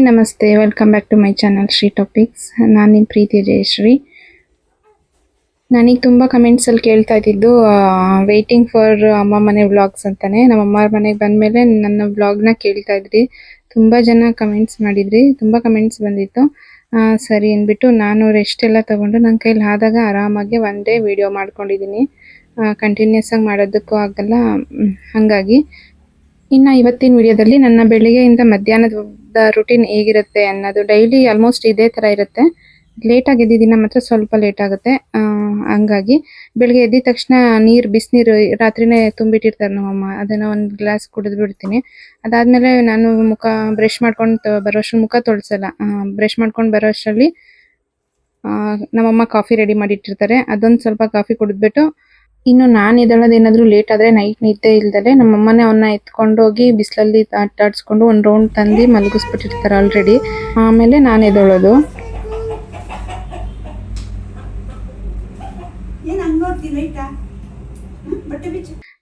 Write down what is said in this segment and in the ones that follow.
Hi ನಮಸ್ತೆ welcome back to my channel Shri topics ನಾನು ನಿಮ್ಮ ಪ್ರೀತಿ ಜಯಶ್ರೀ. ನನಗೆ ತುಂಬ ಕಮೆಂಟ್ಸಲ್ಲಿ ಕೇಳ್ತಾ ಇದ್ದಿದ್ದು ವೆಯ್ಟಿಂಗ್ ಫಾರ್ ಅಮ್ಮ ಮನೆ ವ್ಲಾಗ್ಸ್ ಅಂತಾನೆ. ನಮ್ಮ ಅಮ್ಮ ಮನೆಗೆ ಬಂದಮೇಲೆ ನನ್ನ ವ್ಲಾಗ್ನ ಕೇಳ್ತಾ ಇದ್ರಿ. ತುಂಬ ಜನ ಕಮೆಂಟ್ಸ್ ಮಾಡಿದ್ರಿ. ತುಂಬ ಕಮೆಂಟ್ಸ್ ಬಂದಿತ್ತು. ಸರಿ ಅಂದ್ಬಿಟ್ಟು ನಾನು ರೆಸ್ಟ್ ಎಲ್ಲ ತೊಗೊಂಡು ನನ್ನ ಕೈಲಿ ಆದಾಗ ಆರಾಮಾಗಿ ಒನ್ ಡೇ ವಿಡಿಯೋ ಮಾಡ್ಕೊಂಡಿದ್ದೀನಿ. ಕಂಟಿನ್ಯೂಸ್ ಆಗಿ ಮಾಡೋದಕ್ಕೂ ಆಗಲ್ಲ. ಹಾಗಾಗಿ ಇನ್ನು ಇವತ್ತಿನ ವಿಡಿಯೋದಲ್ಲಿ ನನ್ನ ಬೆಳಿಗ್ಗೆಯಿಂದ ಮಧ್ಯಾಹ್ನದ ರುಟೀನ್ ಹೇಗಿರುತ್ತೆ ಅನ್ನೋದು ಡೈಲಿ ಆಲ್ಮೋಸ್ಟ್ ಇದೇ ಥರ ಇರುತ್ತೆ. ಲೇಟಾಗಿ ಎದ್ದಿದ್ದಿನ ಮಾತ್ರ ಸ್ವಲ್ಪ ಲೇಟ್ ಆಗುತ್ತೆ. ಹಂಗಾಗಿ ಬೆಳಿಗ್ಗೆ ಎದ್ದಿದ ತಕ್ಷಣ ನೀರು, ಬಿಸಿನೀರು ರಾತ್ರಿನೇ ತುಂಬಿಟ್ಟಿರ್ತಾರೆ ನಮ್ಮಮ್ಮ. ಅದನ್ನು ಒಂದು ಗ್ಲಾಸ್ ಕುಡಿದು ಬಿಡ್ತೀನಿ. ಅದಾದಮೇಲೆ ನಾನು ಮುಖ ಬ್ರಷ್ ಮಾಡ್ಕೊಂಡು ಬರೋಷ್ಟು ಮುಖ ತೊಳ್ಸಲ್ಲ. ಬ್ರಷ್ ಮಾಡ್ಕೊಂಡು ಬರೋ ಅಷ್ಟರಲ್ಲಿ ನಮ್ಮಮ್ಮ ಕಾಫಿ ರೆಡಿ ಮಾಡಿಟ್ಟಿರ್ತಾರೆ. ಅದೊಂದು ಸ್ವಲ್ಪ ಕಾಫಿ ಕುಡಿದ್ಬಿಟ್ಟು ಇನ್ನು ನಾನು ಎದ್ದೇಳೋದು ಏನಾದರೂ ಲೇಟ್ ಆದರೆ ನೈಟ್ ನಿದ್ದೆ ಇಲ್ದಲೆ ನಮ್ಮಮ್ಮನೇ ಅವನ್ನ ಎತ್ಕೊಂಡೋಗಿ ಬಿಸಿಲಲ್ಲಿ ಆಟಾಡ್ಸ್ಕೊಂಡು ಒಂದು ರೌಂಡ್ ತಂದು ಮಲಗಿಸ್ಬಿಟ್ಟಿರ್ತಾರೆ ಆಲ್ರೆಡಿ ಆಮೇಲೆ ನಾನು ಎದ್ದೇಳೋದು.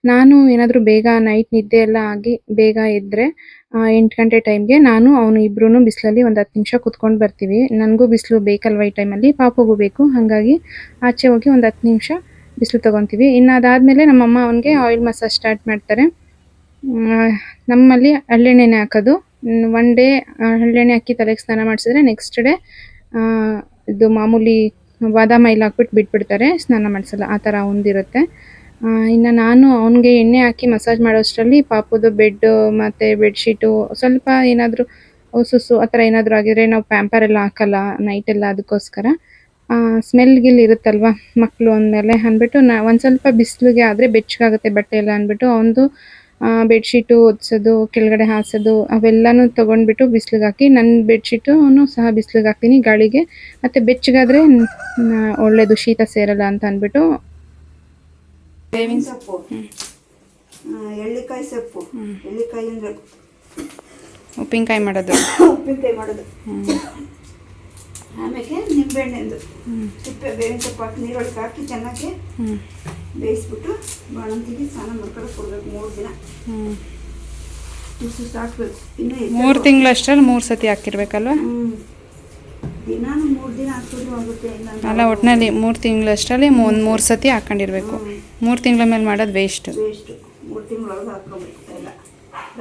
ನಾನು ಏನಾದರೂ ಬೇಗ ನೈಟ್ ನಿದ್ದೆ ಎಲ್ಲ ಆಗಿ ಬೇಗ ಎದ್ದರೆ ಎಂಟು ಗಂಟೆ ಟೈಮ್ಗೆ ನಾನು ಅವನು ಇಬ್ರು ಬಿಸಿಲಲ್ಲಿ ಒಂದು ಹತ್ತು ನಿಮಿಷ ಕುತ್ಕೊಂಡು ಬರ್ತೀವಿ. ನನಗೂ ಬಿಸಿಲು ಬೇಕಲ್ವ ಈ ಟೈಮಲ್ಲಿ ಪಾಪಗೂ ಬೇಕು. ಹಾಗಾಗಿ ಆಚೆ ಹೋಗಿ ಒಂದು ಹತ್ತು ನಿಮಿಷ ಬಿಸಿಲು ತೊಗೊತೀವಿ. ಇನ್ನು ಅದಾದಮೇಲೆ ನಮ್ಮಮ್ಮ ಅವನಿಗೆ ಆಯಿಲ್ ಮಸಾಜ್ ಸ್ಟಾರ್ಟ್ ಮಾಡ್ತಾರೆ. ನಮ್ಮಲ್ಲಿ ಹಳ್ಳೆಣ್ಣೆನೆ ಹಾಕೋದು. ಒನ್ ಡೇ ಹಳ್ಳೆಣ್ಣೆ ಹಾಕಿ ತಲೆಗೆ ಸ್ನಾನ ಮಾಡಿಸಿದ್ರೆ ನೆಕ್ಸ್ಟ್ ಡೇ ಇದು ಮಾಮೂಲಿ ಬಾದಾಮ ಇಲ್ಲಿ ಹಾಕ್ಬಿಟ್ಟು ಬಿಟ್ಬಿಡ್ತಾರೆ, ಸ್ನಾನ ಮಾಡಿಸಲ್ಲ. ಆ ಥರ ಒಂದಿರುತ್ತೆ. ಇನ್ನು ನಾನು ಅವನಿಗೆ ಎಣ್ಣೆ ಹಾಕಿ ಮಸಾಜ್ ಮಾಡೋಷ್ಟರಲ್ಲಿ ಪಾಪುದು ಬೆಡ್ ಮತ್ತು ಬೆಡ್ಶೀಟು ಸ್ವಲ್ಪ ಏನಾದರೂ ಸುಸು ಆ ಥರ ಏನಾದರೂ ಆಗಿದ್ರೆ ನಾವು ಪ್ಯಾಂಪರ್ ಎಲ್ಲ ಹಾಕಲ್ಲ ನೈಟೆಲ್ಲ ಅದಕ್ಕೋಸ್ಕರ. ಸ್ಮೆಲ್ ಗಿಲ್ ಇರುತ್ತಲ್ವ ಮಕ್ಕಳು ಅಂದಮೇಲೆ? ಅಂದ್ಬಿಟ್ಟು ನಾ ಒಂದು ಸ್ವಲ್ಪ ಬಿಸಿಲಿಗೆ ಆದರೆ ಬೆಚ್ಚಗಾಗುತ್ತೆ ಬಟ್ಟೆ ಎಲ್ಲ ಅಂದ್ಬಿಟ್ಟು ಅವನದು ಬೆಡ್ಶೀಟು ಒದ್ಸೋದು ಕೆಳಗಡೆ ಹಾಸೋದು ಅವೆಲ್ಲನೂ ತೊಗೊಂಡ್ಬಿಟ್ಟು ಬಿಸಿಲಿಗೆ ಹಾಕಿ ನನ್ನ ಬೆಡ್ಶೀಟು ಸಹ ಬಿಸಿಲಿಗೆ ಹಾಕ್ತೀನಿ ಗಾಳಿಗೆ. ಮತ್ತು ಬೆಚ್ಚಗಾದರೆ ಒಳ್ಳೆಯದು ಶೀತ ಸೇರಲ್ಲ ಅಂತ ಅಂದ್ಬಿಟ್ಟು. ಬೇವಿನ ಸೊಪ್ಪು. ಎಳ್ಳಿಕಾಯಿ ಸೊಪ್ಪು. ಎಳ್ಳಿಕಾಯಿ ಅಂದ್ರೆ ಉಪ್ಪಿನಕಾಯಿ ಮಾಡೋದು. ಉಪ್ಪಿನಕಾಯಿ ಮಾಡೋದು. ಆಮೇಲೆ ನಿಂಬೆಹಣ್ಣೆಂದು. ಸಿಪ್ಪೆ ಬೇವಿನ ಸೊಪ್ಪು ಹಾಕಿ ನೀರೊಳಗೆ ಹಾಕಿ ಚೆನ್ನಾಗಿ ಬೇಯಿಸ್ಬಿಟ್ಟು ಬಾಣಂತಿಗೆ ಸ್ನಾನ ಮಾಡ್ಕೊಂಡು ಕೊಡ್ಬೇಕು ಮೂರು ದಿನ. ಹಾಕ್ಬೇಕು. ಇನ್ನು ಮೂರು ತಿಂಗಳಷ್ಟರಲ್ಲಿ ಮೂರು ಸತಿ ಹಾಕಿರ್ಬೇಕಲ್ವ? ದಿನಾನು ಮೂರು ದಿನ ಹಾಕಿದ್ರು ಆಗುತ್ತೆ. ಅಲ್ಲ ಒಟ್ಟಿನಲ್ಲಿ ಮೂರು ತಿಂಗಳಷ್ಟರಲ್ಲಿ ಒಂದು ಮೂರು ಸತಿ ಹಾಕೊಂಡಿರ್ಬೇಕು. ಮೂರು ತಿಂಗಳ ಮೇಲೆ ಮಾಡೋದು ವೇಸ್ಟ್ ವೇಸ್ಟು ಮೂರು ತಿಂಗಳೊಳಗೆ ಹಾಕ್ಕೊಬೇಕು ಎಲ್ಲ.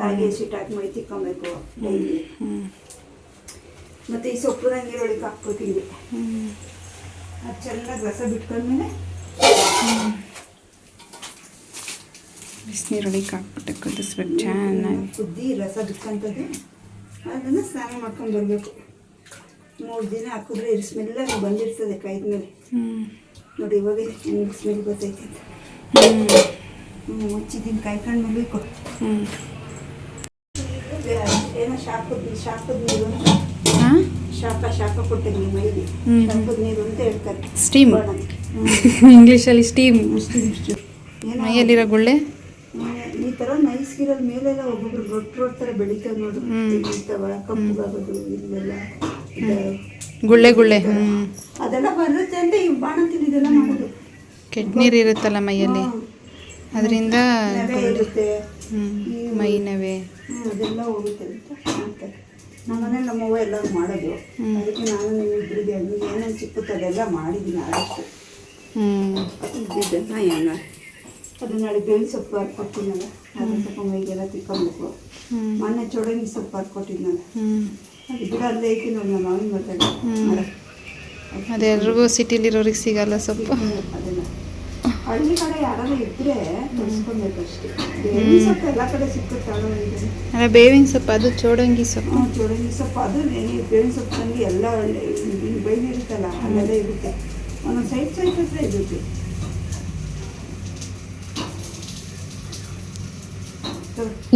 ರಾಗಿ ಸಿಟ್ಟು ಹಾಕಿ ಮೈ ತಿಕ್ಕೊಬೇಕು ಡೈಲಿ. ಮತ್ತು ಈ ಸೊಪ್ಪು ನೀರೊಳಗೆ ಇಲ್ಲಿ. ಅದು ಚೆನ್ನಾಗಿ ರಸ ಬಿಟ್ಕೊಂಡ್ಮೇಲೆ ಬಿಸಿನೀರೊಳಗೆ ಹಾಕ್ಬಿಟ್ಟು ಕುದಿಸ್ಬೇಕು ಚೆನ್ನಾಗಿ. ಕುದ್ದಿ ರಸ ಬಿಟ್ಕೊಂತದ್ದು ಅದನ್ನು ಸ್ನಾನ ಮಾಡ್ಕೊಂಡು ಬರಬೇಕು. ಮೂರು ದಿನ ಹಾಕಿದ್ರೆ ಇರು ಸ್ಮೆಲ್ಲ ಬಂದಿರ್ತದೆ ಕೈದ ಮೇಲೆ ನೋಡಿ ಇವಾಗ ಹೆಂಗೆ ಸ್ಮೆಲ್ ಗೊತ್ತೈತೆ ಅಂತ. ಹ್ಞೂ ಮುಚ್ಚಿದ್ದೀನಿ ಕಾಯ್ಕೊಂಡು ಬರಬೇಕು ಏನೋ ಶಾಖದ ಶಾಖದ ನೀರು ಶಾಖ ಶಾಖ ಕೊಟ್ಟಿದ್ದೀನಿ ಮೈಲಿ ಹ್ಮ್. ಶಾಖದ ನೀರು ಅಂತ ಹೇಳ್ತಾರೆ. ಸ್ಟೀಮ್. ಇಂಗ್ಲೀಷಲ್ಲಿ ಸ್ಟೀಮ್ ಮೈಯಲ್ಲಿರೋ ಗುಳ್ಳೆ? ಈ ಥರ ನೈಸ್ಗಿರೋದ್ ಮೇಲೆಲ್ಲ ಒಬ್ಬೊಬ್ರು ರೊಟ್ಟಿ ರೋಡ್ ಥರ ಬೆಳೀತಾವೆ ನೋಡು. ಬೆಳಿತಾವ ಕಪ್ಪಗಾಗೋದು ಇಲ್ಲೆಲ್ಲ ಗುಳ್ಳೆ ಗುಳ್ಳೆ. ಅದೆಲ್ಲ ಬರುತ್ತೆ ಅಂತ ಈ ಬಾಣ ಇದೆಲ್ಲ ಮಾಡೋದು. ಕೆಟ್ಟ ನೀರು ಇರುತ್ತಲ್ಲ ಮೈಯಲ್ಲಿ? ಅದರಿಂದ ಇರುತ್ತೆ. ಮೈ ನವೆ. ಅದೆಲ್ಲ ಹೋಗುತ್ತೆ ಅಂತ ಮಾಡ್ತಾರೆ ನಮ್ಮನೇಲಿ ನಮ್ಮವ್ವ ಎಲ್ಲರೂ ಮಾಡೋದು. ಅದಕ್ಕೆ ನಾನು ನಿಮ್ಮಿಬ್ಬರಿಗೆ ಏನೇನು ಸಿಕ್ಕುತ್ತೆ ಅದೆಲ್ಲ ಮಾಡಿದ್ದೀನಿ ಆದಷ್ಟು. ಹ್ಞೂ ಇದ್ದಿದ್ದನ್ನ ಏನು ಅದು ನಾಳೆ ಬೇವಿನ ಸೊಪ್ಪು ಹರ್ಕೊಟ್ಟಿದ್ನಲ್ಲ ಅದನ್ನ ಸ್ವಲ್ಪ ಮೈಗೆಲ್ಲ ತಿಕ್ಕೊಬೇಕು. ಮೊನ್ನೆ ಚೊಡಂಗಿ ಸೊಪ್ಪು ಹಾಕಿ ಹ್ಞೂ ಅದು ಗಿಡ ಅಲ್ಲೇ ಐತಿ ನೋಡಿ ನಮ್ಮ ಮಾವಿನ ಮಾತಾಡಿ ಅದೆಲ್ರಿಗೂ ಸಿಟಿಲಿರೋರಿಗೆ ಸಿಗಲ್ಲ ಸೊಪ್ಪು. ಅದೆಲ್ಲ. ಹಳ್ಳಿ ಕಡೆ ಯಾರಾದ್ರೂ ಇದ್ರೆ ಬೇವಿನ ಸೊಪ್ಪು ಎಲ್ಲ ಕಡೆ ಅಲ್ಲ ಬೇವಿನ ಸೊಪ್ಪು ಅದು ಚೋಡಂಗಿ ಸೊಪ್ಪು. ಚೋಡಂಗಿ ಸೊಪ್ಪು. ಅದು ಬೇವಿನ ಸೊಪ್ಪು ತಂಗಿ ಎಲ್ಲ ಒಳ್ಳೆ ಬೈಲಿರುತ್ತಲ್ಲ ಅಲ್ಲೆಲ್ಲ ಇರುತ್ತೆ. ಒಂದೊಂದು ಸೈಡ್ ಸೈಡ್ ಹತ್ರ ಇರುತ್ತೆ.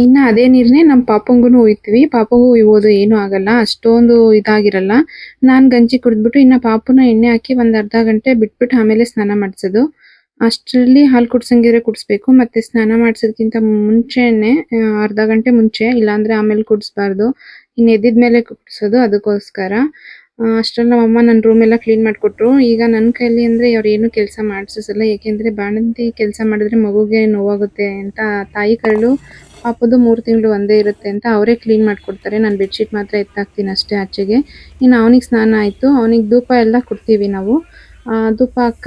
ಇನ್ನು ಅದೇ ನೀರನ್ನೇ ನಮ್ಮ ಪಾಪಂಗೂ ಒಯ್ತೀವಿ ಪಾಪಗೂ ಒಯ್ಬೋದು ಏನೂ ಆಗಲ್ಲ. ಅಷ್ಟೊಂದು ಇದಾಗಿರಲ್ಲ. ನಾನು ಗಂಜಿ ಕುಡಿದ್ಬಿಟ್ಟು ಇನ್ನು ಪಾಪನ ಎಣ್ಣೆ ಹಾಕಿ ಒಂದು ಅರ್ಧ ಗಂಟೆ ಬಿಟ್ಬಿಟ್ಟು ಆಮೇಲೆ ಸ್ನಾನ ಮಾಡಿಸೋದು. ಅಷ್ಟರಲ್ಲಿ ಹಾಲು ಕುಡ್ಸಂಗಿದ್ರೆ ಕುಡಿಸ್ಬೇಕು, ಮತ್ತೆ ಸ್ನಾನ ಮಾಡಿಸೋದಕ್ಕಿಂತ ಮುಂಚೆನೆ ಅರ್ಧ ಗಂಟೆ ಮುಂಚೆ, ಇಲ್ಲಾಂದ್ರೆ ಆಮೇಲೆ ಕುಡಿಸ್ಬಾರ್ದು. ಇನ್ನು ಎದ್ದಿದ ಮೇಲೆ ಕುಡಿಸೋದು ಅದಕ್ಕೋಸ್ಕರ. ಅಷ್ಟರಲ್ಲಿ ನಮ್ಮಮ್ಮ ನನ್ನ ರೂಮ್ ಎಲ್ಲ ಕ್ಲೀನ್ ಮಾಡಿಕೊಟ್ರು. ಈಗ ನನ್ನ ಕೈಲಿ ಅಂದರೆ ಅವ್ರು ಏನು ಕೆಲಸ ಮಾಡಿಸಲ್ಲ ಏಕೆಂದರೆ ಬಾಣಂತಿ ಕೆಲಸ ಮಾಡಿದ್ರೆ ಮಗುಗೆ ನೋವಾಗುತ್ತೆ ಅಂತ ತಾಯಿ ಕರಳು ಪಾಪದು ಮೂರು ತಿಂಗಳು ಒಂದೇ ಇರುತ್ತೆ ಅಂತ ಅವರೇ ಕ್ಲೀನ್ ಮಾಡಿಕೊಡ್ತಾರೆ. ನಾನು ಬೆಡ್ಶೀಟ್ ಮಾತ್ರ ಎತ್ತಾಕ್ತೀನಿ ಅಷ್ಟೇ ಆಚೆಗೆ. ಇನ್ನು ಅವನಿಗೆ ಸ್ನಾನ ಆಯಿತು. ಅವನಿಗೆ ಧೂಪ ಎಲ್ಲ ಕೊಡ್ತೀವಿ ನಾವು. ಧೂಪ ಹಾಕ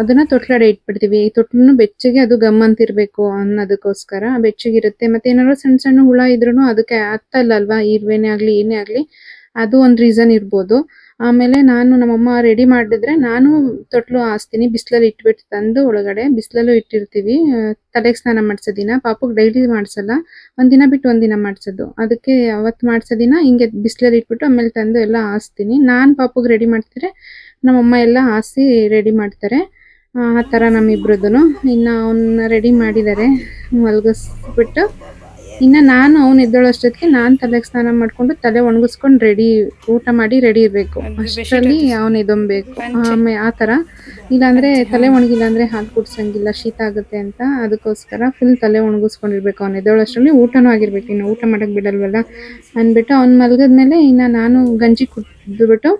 ಅದನ್ನ ತೊಟ್ಲಡೆ ಇಟ್ಬಿಡ್ತೀವಿ. ತೊಟ್ಲು ಬೆಚ್ಚಗೆ ಅದು ಗಮ್ ಅಂತಿರ್ಬೇಕು ಅನ್ನೋದಕ್ಕೋಸ್ಕರ. ಬೆಚ್ಚಗಿರುತ್ತೆ. ಮತ್ತೆ ಏನಾದ್ರು ಸಣ್ಣ ಸಣ್ಣ ಹುಳ ಇದ್ರೂ ಅದಕ್ಕೆ ಹತ್ತಲ್ಲ ಅಲ್ವಾ? ಇರುವೆನೇ ಆಗ್ಲಿ, ಏನೇ ಆಗ್ಲಿ. ಅದು ಒಂದು ರೀಸನ್ ಇರ್ಬೋದು. ಆಮೇಲೆ ನಾನು ನಮ್ಮಮ್ಮ ರೆಡಿ ಮಾಡಿದ್ರೆ ನಾನು ತೊಟ್ಲು ಹಾಸ್ತೀನಿ. ಬಿಸಿಲಲ್ಲಿ ಇಟ್ಬಿಟ್ಟು ತಂದು ಒಳಗಡೆ ಬಿಸಿಲಲ್ಲೂ ಇಟ್ಟಿರ್ತೀವಿ. ತಲೆಗೆ ಸ್ನಾನ ಮಾಡಿಸೋ ದಿನ. ಪಾಪುಗೆ ಡೈಲಿ ಮಾಡಿಸಲ್ಲ. ಒಂದಿನ ಬಿಟ್ಟು ಒಂದಿನ ಮಾಡಿಸೋದು. ಅದಕ್ಕೆ ಅವತ್ತು ಮಾಡಿಸೋ ದಿನ ಹಿಂಗೆ ಬಿಸಿಲಲ್ಲಿ ಇಟ್ಬಿಟ್ಟು ಆಮೇಲೆ ತಂದು ಎಲ್ಲ ಹಾಸ್ತೀನಿ. ನಾನು ಪಾಪಗೆ ರೆಡಿ ಮಾಡ್ತಿದ್ರೆ ನಮ್ಮಮ್ಮ ಎಲ್ಲ ಹಾಸಿ ರೆಡಿ ಮಾಡ್ತಾರೆ. ಆ ಥರ ನಮ್ಮಿಬ್ರದ್ದು ಇನ್ನು ಅವನ್ನ ರೆಡಿ ಮಾಡಿದ್ದಾರೆ ಮಲಗಿಸ್ಬಿಟ್ಟು. ಇನ್ನು ನಾನು ಅವ್ನು ಎದ್ದೇಳೋಷ್ಟೊತ್ತಿಗೆ ನಾನು ತಲೆಗೆ ಸ್ನಾನ ಮಾಡಿಕೊಂಡು ತಲೆ ಒಣಗಿಸ್ಕೊಂಡು ರೆಡಿ ಊಟ ಮಾಡಿ ರೆಡಿ ಇರಬೇಕು. ಅಷ್ಟರಲ್ಲಿ ಅವನು ಎದೊಂಬೇಕು. ಆಮೇಲೆ ಆ ಥರ. ಇಲ್ಲಾಂದರೆ ತಲೆ ಒಣಗಿಲ್ಲ ಅಂದರೆ ಹಾಲು ಕುಡ್ಸಂಗಿಲ್ಲ ಶೀತ ಆಗುತ್ತೆ ಅಂತ. ಅದಕ್ಕೋಸ್ಕರ ಫುಲ್ ತಲೆ ಒಣಗಿಸ್ಕೊಂಡಿರ್ಬೇಕು ಅವ್ನು ಎದ್ದೋಳಷ್ಟರಲ್ಲಿ. ಊಟನೂ ಆಗಿರ್ಬೇಕು. ಇನ್ನು ಊಟ ಮಾಡೋಕ್ಕೆ ಬಿಡಲ್ವಲ್ಲ ಅಂದ್ಬಿಟ್ಟು ಅವ್ನು ಮಲಗಿದ್ಮೇಲೆ ಇನ್ನು ನಾನು ಗಂಜಿ ಕುಡಿದ್ಬಿಟ್ಟು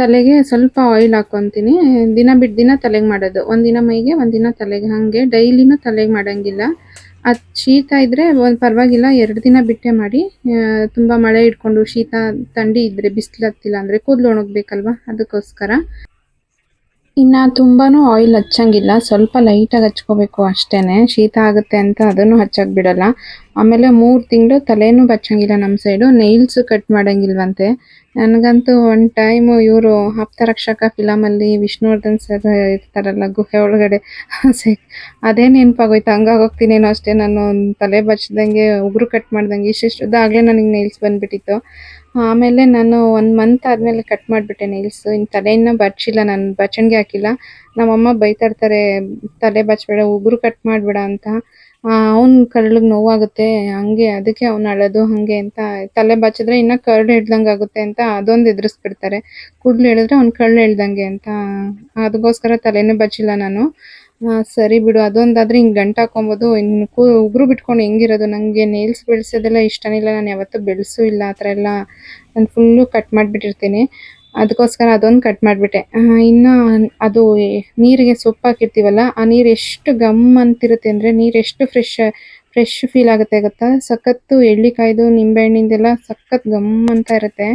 ತಲೆಗೆ ಸ್ವಲ್ಪ ಆಯಿಲ್ ಹಾಕೊಂತೀನಿ. ದಿನ ಬಿಟ್ಟು ದಿನ ತಲೆಗೆ ಮಾಡೋದು. ಒಂದಿನ ಮೈಗೆ, ಒಂದಿನ ತಲೆಗೆ ಹಾಗೆ. ಡೈಲಿನೂ ತಲೆಗೆ ಮಾಡಂಗಿಲ್ಲ. ಅದು ಶೀತ ಇದ್ರೆ ಒಂದು ಪರವಾಗಿಲ್ಲ, ಎರಡು ದಿನ ಬಿಟ್ಟೆ ಮಾಡಿ. ತುಂಬ ತುಂಬಾ ಮಳೆ ಇಟ್ಕೊಂಡು ಶೀತ ಥಂಡಿ ಇದ್ರೆ ಬಿಸಿಲು ಹತ್ತಿಲ್ಲ ಅಂದ್ರೆ ಕೂದಲು ಒಣಗ್ಬೇಕಲ್ವಾ? ಅದಕ್ಕೋಸ್ಕರ. ಇನ್ನ ತುಂಬಾನು ಆಯಿಲ್ ಹಚ್ಚಂಗಿಲ್ಲ. ಸ್ವಲ್ಪ ಲೈಟಾಗಿ ಹಚ್ಕೋಬೇಕು ಅಷ್ಟೇನೆ. ಶೀತ ಆಗುತ್ತೆ ಅಂತ ಅದನ್ನು ಹಚ್ಚಕ್ಕೆ ಬಿಡಲ್ಲ. ಆಮೇಲೆ ಮೂರು ತಿಂಗಳು ತಲೆನೂ ಬಚ್ಚಂಗಿಲ್ಲ ನಮ್ಮ ಸೈಡು ನೈಲ್ಸು ಕಟ್ ಮಾಡಂಗಿಲ್ವಂತೆ. ನನಗಂತೂ ಒನ್ ಟೈಮ್ ಇವರು ಆಪ್ತ ರಕ್ಷಕ ಫಿಲಮಲ್ಲಿ ವಿಷ್ಣುವರ್ಧನ್ ಸರ್ ಇರ್ತಾರಲ್ಲ, ಗುಹೆ ಒಳಗಡೆ. ಅದೇ ನೆನಪಾಗೋಯ್ತು. ಹಂಗಾಗೋಗ್ತೀನೇನೋ ಅಷ್ಟೇ ನಾನು ತಲೆ ಬಚ್ಚದಂಗೆ ಉಗುರು ಕಟ್ ಮಾಡ್ದಂಗೆ, ಇಷ್ಟಿಷ್ಟು ಆಗಲೇ ನನಗೆ ನೈಲ್ಸ್ ಬಂದ್ಬಿಟ್ಟಿತ್ತು. ಆಮೇಲೆ ನಾನು ಒಂದು ಮಂತ್ ಆದಮೇಲೆ ಕಟ್ ಮಾಡಿಬಿಟ್ಟೆ ನೈಲ್ಸ್ ಇನ್ನು ತಲೆಯನ್ನು ಬಚ್ಚಿಲ್ಲ ನಾನು, ಬಚ್ಚಣಿಗೆ ಹಾಕಿಲ್ಲ. ನಮ್ಮಮ್ಮ ಬೈತಾ ಇರ್ತಾರೆ, ತಲೆ ಬಚ್ಚಬೇಡ ಉಗುರು ಕಟ್ ಮಾಡಬೇಡ ಅಂತ. ಅವ್ನ ಕರಳಿಗೆ ನೋವಾಗುತ್ತೆ, ಹಂಗೆ ಅದಕ್ಕೆ ಅವ್ನು ಅಳೋದು ಹಂಗೆ ಅಂತ ತಲೆ ಬಚ್ಚಿದ್ರೆ ಇನ್ನ ಕರಳು ಹಿಡ್ದಂಗೆ ಆಗುತ್ತೆ ಅಂತ ಅದೊಂದು ಎದುರಿಸ್ಬಿಡ್ತಾರೆ. ಕೂದಲು ಹೇಳಿದ್ರೆ ಅವ್ನ ಕರಳು ಹೇಳ್ದಂಗೆ ಅಂತ. ಅದಕ್ಕೋಸ್ಕರ ತಲೆನೂ ಬಚ್ಚಿಲ್ಲ ನಾನು. ಸರಿ ಬಿಡು, ಅದೊಂದಾದ್ರೆ ಹಿಂಗೆ ಗಂಟು ಹಾಕೊಬೋದು ಇನ್ನು ಕೂ, ಉಗುರು ಬಿಟ್ಕೊಂಡು ಹೆಂಗಿರೋದು? ನನಗೆ ನೇಲ್ಸ್ ಬೆಳೆಸೋದೆಲ್ಲ ಇಷ್ಟನೇ ಇಲ್ಲ. ನಾನು ಯಾವತ್ತೂ ಬೆಳೆಸೂ ಇಲ್ಲ ಆ ಥರ ಎಲ್ಲ. ನಾನು ಫುಲ್ಲು ಕಟ್ ಮಾಡಿಬಿಟ್ಟಿರ್ತೀನಿ. ಅದಕ್ಕೋಸ್ಕರ ಅದೊಂದು ಕಟ್ ಮಾಡಿಬಿಟ್ಟೆ. ಇನ್ನು ಅದು ನೀರಿಗೆ ಸೊಪ್ಪು ಹಾಕಿರ್ತೀವಲ್ಲ, ಆ ನೀರು ಎಷ್ಟು ಗಮ್ ಅಂತಿರುತ್ತೆ ಅಂದರೆ ನೀರು ಎಷ್ಟು ಫ್ರೆಶ್ ಫ್ರೆಶ್ ಫೀಲ್ ಆಗುತ್ತೆ ಗೊತ್ತಾ? ಸಖತ್ತು ಎಳ್ಳಿಕಾಯ್ದು, ನಿಂಬೆಹಣ್ಣಿಂದೆಲ್ಲ ಸಖತ್ ಗಮ್ ಅಂತ ಇರುತ್ತೆ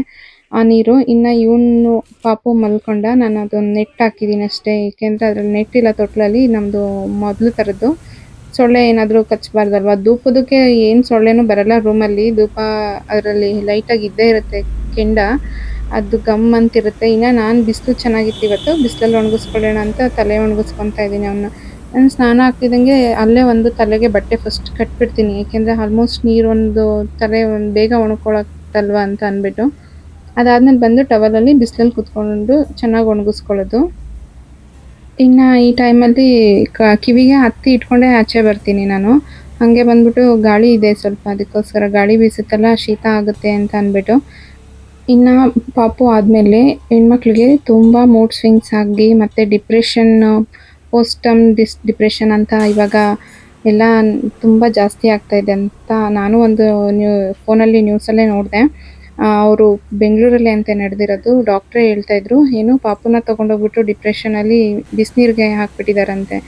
ಆ ನೀರು. ಇನ್ನು ಇವನು ಪಾಪು ಮಲ್ಕೊಂಡ. ನಾನು ಅದೊಂದು ನೆಟ್ ಹಾಕಿದ್ದೀನಿ ಅಷ್ಟೇ. ಏಕೆಂದರೆ ಅದ್ರಲ್ಲಿ ನೆಟ್ಟಿಲ್ಲ ತೊಟ್ಲಲ್ಲಿ ನಮ್ಮದು ಮೊದಲು ಥರದ್ದು ಸೊಳ್ಳೆ ಏನಾದರೂ ಕಚ್ಚಬಾರ್ದಲ್ವಾ ಧೂಪದಕ್ಕೆ ಏನು ಸೊಳ್ಳೆನೂ ಬರಲ್ಲ ರೂಮಲ್ಲಿ ಧೂಪ ಅದರಲ್ಲಿ ಲೈಟಾಗಿ ಇದ್ದೇ ಇರುತ್ತೆ ಕೆಂಡ. ಅದು ಗಮ್ ಅಂತಿರುತ್ತೆ. ಇನ್ನು ನಾನು ಬಿಸಿಲು ಚೆನ್ನಾಗಿತ್ತು ಇವತ್ತು. ಬಿಸಿಲಲ್ಲಿ ಒಣಗಿಸ್ಕೊಳ್ಳೋಣ ಅಂತ ತಲೆ ಒಣಗಿಸ್ಕೊತಾ ಇದ್ದೀನಿ ಅವನ್ನ ನಾನು ಸ್ನಾನ ಆಗ್ತಿದ್ದಂಗೆ ಅಲ್ಲೇ ಒಂದು ತಲೆಗೆ ಬಟ್ಟೆ ಫಸ್ಟ್ ಕಟ್ಬಿಡ್ತೀನಿ. ಏಕೆಂದರೆ ಆಲ್ಮೋಸ್ಟ್ ನೀರೊಂದು ತಲೆ ಒಂದು ಬೇಗ ಒಣಕೊಳತ್ತಲ್ವಾ ಅಂತ ಅಂದ್ಬಿಟ್ಟು. ಅದಾದ್ಮೇಲೆ ಬಂದು ಟವಲಲ್ಲಿ ಬಿಸಿಲಲ್ಲಿ ಕುತ್ಕೊಂಡು ಚೆನ್ನಾಗಿ ಒಣಗಿಸ್ಕೊಳ್ಳೋದು. ಇನ್ನು ಈ ಟೈಮಲ್ಲಿ ಕ, ಕಿವಿಗೆ ಹತ್ತಿ ಇಟ್ಕೊಂಡೇ ಆಚೆ ಬರ್ತೀನಿ ನಾನು. ಹಾಗೆ ಬಂದ್ಬಿಟ್ಟು ಗಾಳಿ ಇದೆ ಸ್ವಲ್ಪ. ಅದಕ್ಕೋಸ್ಕರ ಗಾಳಿ ಬೀಸುತ್ತಲ್ಲ, ಶೀತ ಆಗುತ್ತೆ ಅಂತ ಅಂದ್ಬಿಟ್ಟು. ಇನ್ನು ಪಾಪು ಆದಮೇಲೆ ಹೆಣ್ಮಕ್ಳಿಗೆ ತುಂಬ ಮೂಡ್ ಸ್ವಿಂಗ್ಸ್ ಆಗಿ ಮತ್ತು ಡಿಪ್ರೆಷನ್ ಪೋಸ್ಟಮ್ ಡಿಸ್ ಡಿಪ್ರೆಷನ್ ಅಂತ ಇವಾಗ ಎಲ್ಲ ತುಂಬ ಜಾಸ್ತಿ ಆಗ್ತಾಯಿದೆ ಅಂತ ನಾನು ಒಂದು ನ್ಯೂ ಫೋನಲ್ಲಿ ನ್ಯೂಸಲ್ಲೇ ನೋಡಿದೆ. ಅವರು ಬೆಂಗಳೂರಲ್ಲಿ ಅಂತ ನಡೆದಿರೋದು. ಡಾಕ್ಟ್ರೇ ಹೇಳ್ತಾಯಿದ್ರು ಏನು ಪಾಪುನ ತೊಗೊಂಡೋಗ್ಬಿಟ್ಟು ಡಿಪ್ರೆಷನಲ್ಲಿ ಬಿಸಿನೀರಿಗೆ ಹಾಕ್ಬಿಟ್ಟಿದ್ದಾರಂತೆ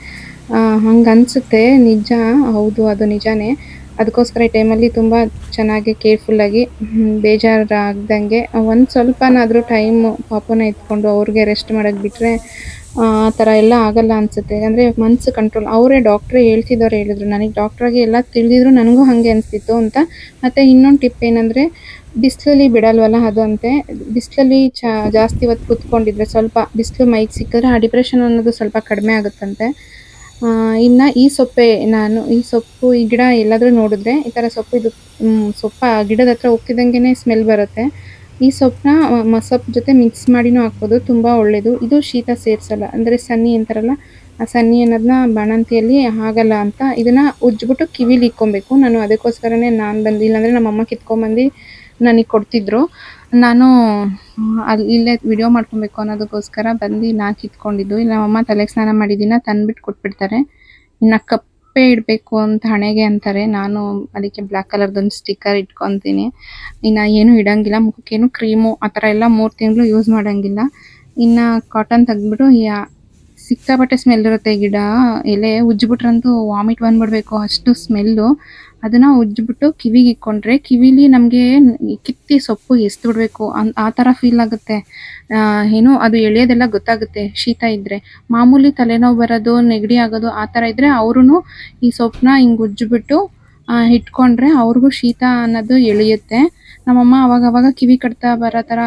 ಹಂಗೆ ಅನಿಸುತ್ತೆ. ನಿಜ, ಹೌದು, ಅದು ನಿಜಾನೇ. ಅದಕ್ಕೋಸ್ಕರ ಈ ಟೈಮಲ್ಲಿ ತುಂಬ ಚೆನ್ನಾಗಿ ಕೇರ್ಫುಲ್ಲಾಗಿ ಬೇಜಾರಾಗ್ದಂಗೆ ಒಂದು ಸ್ವಲ್ಪನಾದರೂ ಟೈಮು ಪಾಪನ ಎತ್ಕೊಂಡು ಅವ್ರಿಗೆ ರೆಸ್ಟ್ ಮಾಡೋಕ್ಕೆ ಬಿಟ್ಟರೆ ಆ ಥರ ಎಲ್ಲ ಆಗಲ್ಲ ಅನಿಸುತ್ತೆ. ಅಂದರೆ ಮನಸ್ಸು ಕಂಟ್ರೋಲ್ ಅವರೇ ಡಾಕ್ಟ್ರೇ ಹೇಳ್ತಿದ್ದವ್ರು ಹೇಳಿದ್ರು, ನನಗೆ ಡಾಕ್ಟ್ರಾಗಿ ಎಲ್ಲ ತಿಳಿದಿದ್ರು ನನಗೂ ಹಾಗೆ ಅನಿಸ್ತಿತ್ತು ಅಂತ. ಮತ್ತು ಇನ್ನೊಂದು ಟಿಪ್ ಏನಂದರೆ, ಬಿಸಿಲಲ್ಲಿ ಬಿಡಲ್ವಲ್ಲ ಅದು ಅಂತೆ, ಬಿಸಿಲಲ್ಲಿ ಚಾ, ಜಾಸ್ತಿ ಹೊತ್ತು ಕುತ್ಕೊಂಡಿದ್ರೆ ಸ್ವಲ್ಪ, ಬಿಸಿಲು ಮೈಗೆ ಸಿಕ್ಕಿದ್ರೆ ಆ ಡಿಪ್ರೆಷನ್ ಅನ್ನೋದು ಸ್ವಲ್ಪ ಕಡಿಮೆ ಆಗುತ್ತಂತೆ. ಇನ್ನು ಈ ಸೊಪ್ಪೆ ನಾನು, ಈ ಸೊಪ್ಪು, ಈ ಗಿಡ ಎಲ್ಲಾದರೂ ನೋಡಿದ್ರೆ ಈ ಥರ ಸೊಪ್ಪು ಇದು ಸೊಪ್ಪ ಆ ಗಿಡದ ಹತ್ರ ಹೋಗ್ತಿದ್ದಂಗೆ ಸ್ಮೆಲ್ ಬರುತ್ತೆ. ಈ ಸೊಪ್ಪನ್ನ ಮಸೊಪ್ಪು ಜೊತೆ ಮಿಕ್ಸ್ ಮಾಡಿನೂ ಹಾಕ್ಬೋದು, ತುಂಬ ಒಳ್ಳೆಯದು ಇದು ಶೀತ ಸೇರಿಸಲ್ಲ, ಅಂದರೆ ಸನ್ನಿ ಅಂತಾರಲ್ಲ, ಆ ಸನ್ನಿ ಅನ್ನೋದನ್ನ ಬಾಣಂತಿಯಲ್ಲಿ ಆಗಲ್ಲ ಅಂತ ಇದನ್ನು ಉಜ್ಜಿಬಿಟ್ಟು ಕಿವಿಲಿ ಇಕ್ಕೊಬೇಕು. ನಾನು ಅದಕ್ಕೋಸ್ಕರನೇ ನಾನು ಬಂದು, ಇಲ್ಲಾಂದರೆ ನಮ್ಮಮ್ಮ ಕಿತ್ಕೊಂಬಂದು ನನಗೆ ಕೊಡ್ತಿದ್ರು. ನಾನು ಅಲ್ಲಿ ಇಲ್ಲೇ ವಿಡಿಯೋ ಮಾಡ್ಕೊಬೇಕು ಅನ್ನೋದಕ್ಕೋಸ್ಕರ ಬಂದು ನಾನು ಕಿತ್ಕೊಂಡಿದ್ದು ಇಲ್ಲಿ ನಮ್ಮಮ್ಮ ತಲೆಗೆ ಸ್ನಾನ ಮಾಡಿದ್ದೀನ ತಂದ್ಬಿಟ್ಟು ಕೊಟ್ಬಿಡ್ತಾರೆ. ಇನ್ನು ಕಪ್ಪೆ ಇಡಬೇಕು ಅಂತ ಹಣೆಗೆ ಅಂತಾರೆ. ನಾನು ಅದಕ್ಕೆ ಬ್ಲ್ಯಾಕ್ ಕಲರ್ದೊಂದು ಸ್ಟಿಕ್ಕರ್ ಇಟ್ಕೊತೀನಿ. ಇನ್ನು ಏನೂ ಇಡಂಗಿಲ್ಲ. ಮುಖಕ್ಕೇನು ಕ್ರೀಮು ಆ ಥರ ಎಲ್ಲ ಮೂರು ತಿಂಗಳು ಯೂಸ್ ಮಾಡೋಂಗಿಲ್ಲ. ಇನ್ನು ಕಾಟನ್ ತೆಗೆದ್ಬಿಟ್ಟು ಸಿಕ್ಕಾಪಟ್ಟೆ ಸ್ಮೆಲ್ ಇರುತ್ತೆ ಗಿಡ. ಎಲೆ ಉಜ್ಜಿಬಿಟ್ರಂತೂ ವಾಮಿಟ್ ಬಂದ್ಬಿಡ್ಬೇಕು ಅಷ್ಟು ಸ್ಮೆಲ್ಲು ಅದನ್ನ ಉಜ್ಜಿಬಿಟ್ಟು ಕಿವಿಗೆ ಇಕ್ಕೊಂಡ್ರೆ ಕಿವಿಲಿ ನಮಗೆ ಕಿತ್ತಿ ಸೊಪ್ಪು ಎಸ್ತು ಬಿಡಬೇಕು ಆ ಥರ ಫೀಲ್ ಆಗುತ್ತೆ. ಏನು, ಅದು ಎಳೆಯೋದೆಲ್ಲ ಗೊತ್ತಾಗುತ್ತೆ ಶೀತ ಇದ್ದರೆ ಮಾಮೂಲಿ ತಲೆನೋವು ಬರೋದು, ನೆಗಡಿ ಆಗೋದು, ಆ ಥರ ಇದ್ದರೆ ಅವ್ರೂ ಈ ಸೊಪ್ಪನ್ನ ಹಿಂಗೆ ಉಜ್ಜಿಬಿಟ್ಟು ಇಟ್ಕೊಂಡ್ರೆ ಅವ್ರಿಗೂ ಶೀತ ಅನ್ನೋದು ಎಳೆಯುತ್ತೆ. ನಮ್ಮಮ್ಮ ಅವಾಗ ಅವಾಗ ಕಿವಿ ಕಟ್ತಾ ಬರೋ ತರ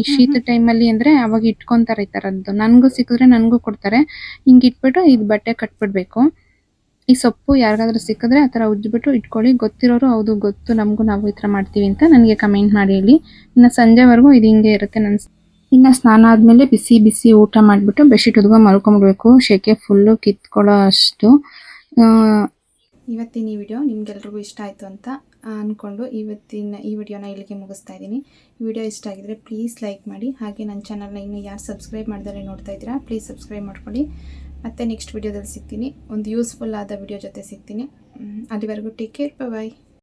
ಈ ಶೀತ ಟೈಮಲ್ಲಿ ಅಂದ್ರೆ ಅವಾಗ ಇಟ್ಕೊಂತಾರೆ ಈ ತರದ್ದು ನನಗೂ ಸಿಕ್ಕಿದ್ರೆ ನನಗೂ ಕೊಡ್ತಾರೆ. ಹಿಂಗೆ ಇಟ್ಬಿಟ್ಟು ಇದು ಬಟ್ಟೆ ಕಟ್ಬಿಡ್ಬೇಕು. ಈ ಸೊಪ್ಪು ಯಾರಿಗಾದ್ರೂ ಸಿಕ್ಕಿದ್ರೆ ಆ ಥರ ಉಜ್ಜಿಬಿಟ್ಟು ಇಟ್ಕೊಳ್ಳಿ. ಗೊತ್ತಿರೋರು ಹೌದು ಗೊತ್ತು. ನಮಗೂ ನಾವು ಈ ಥರ ಮಾಡ್ತೀವಿ ಅಂತ ನನಗೆ ಕಮೆಂಟ್ ಮಾಡಿ ಹೇಳಿ. ಇನ್ನು ಸಂಜೆವರೆಗೂ ಇದು ಹಿಂಗೆ ಇರುತ್ತೆ ನನ್ನ ಇನ್ನು ಸ್ನಾನ ಆದಮೇಲೆ ಬಿಸಿ ಬಿಸಿ ಊಟ ಮಾಡಿಬಿಟ್ಟು ಬೆಡ್ಶೀಟ್ ಉದ್ಗೋ ಮಲ್ಕೊಂಡ್ಬಿಡ್ಬೇಕು ಶೆಕೆ ಫುಲ್ಲು ಕಿತ್ಕೊಳ್ಳೋ ಅಷ್ಟು. ಇವತ್ತಿನ ಈ ವಿಡಿಯೋ ನಿಮ್ಗೆಲ್ರಿಗೂ ಇಷ್ಟ ಆಯಿತು ಅಂತ ಅಂದ್ಕೊಂಡು ಇವತ್ತಿನ ಈ ವಿಡಿಯೋನ ಇಲ್ಲಿಗೆ ಮುಗಿಸ್ತಾ ಇದ್ದೀನಿ. ವಿಡಿಯೋ ಇಷ್ಟ ಆಗಿದ್ರೆ ಪ್ಲೀಸ್ ಲೈಕ್ ಮಾಡಿ. ಹಾಗೆ ನನ್ನ ಚಾನಲ್ನ ಇನ್ನೂ ಯಾರು ಸಬ್ಸ್ಕ್ರೈಬ್ ಮಾಡಿದರೆ ನೋಡ್ತಾ ಇದ್ದೀರಾ ಪ್ಲೀಸ್ ಸಬ್ಸ್ಕ್ರೈಬ್ ಮಾಡ್ಕೊಳ್ಳಿ. ಮತ್ತೆ ನೆಕ್ಸ್ಟ್ ವಿಡಿಯೋದಲ್ಲಿ ಸಿಗ್ತೀನಿ. ಒಂದು ಯೂಸ್ಫುಲ್ ಆದ ವಿಡಿಯೋ ಜೊತೆ ಸಿಗ್ತೀನಿ. ಅಲ್ಲಿವರೆಗೂ ಟೇಕ್ ಕೇರ್ ಬಾಯ್